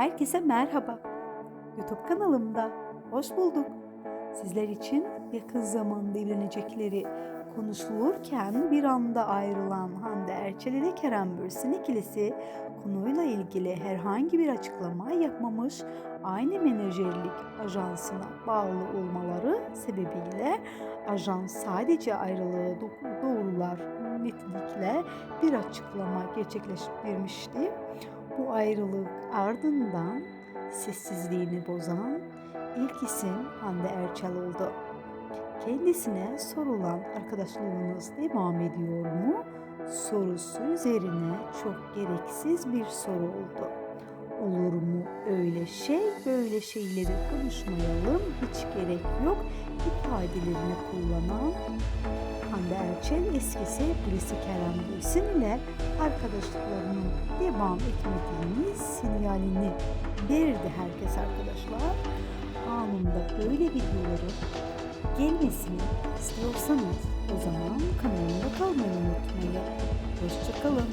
Herkese merhaba. YouTube kanalımda hoş bulduk. Sizler için yakın zamanda evlenecekleri konuşulurken bir anda ayrılan Hande Erçel ile Kerem Bürsin ikilisi konuyla ilgili herhangi bir açıklama yapmamış, aynı menajerlik ajansına bağlı olmaları sebebiyle ajans sadece ayrılığı do- doğrular nitelikle bir açıklama gerçekleştirmişti. Bu ayrılık ardından sessizliğini bozan ilk isim Hande Erçel oldu. Kendisine sorulan arkadaşlığınız devam ediyor mu? Sorusu üzerine çok gereksiz bir soru oldu. Olur mu öyle şey, böyle şeyleri konuşmayalım, hiç gerek yok ifadelerini kullanan Hande Erçel eski sevgilisi Kerem Bürsin ile arkadaşlıklarının devam etmediğini sinyalini verdi herkes arkadaşlar. Anında böyle videoların gelmesini istiyorsanız o zaman kanalımda kalmayı unutmayın. Hoşçakalın.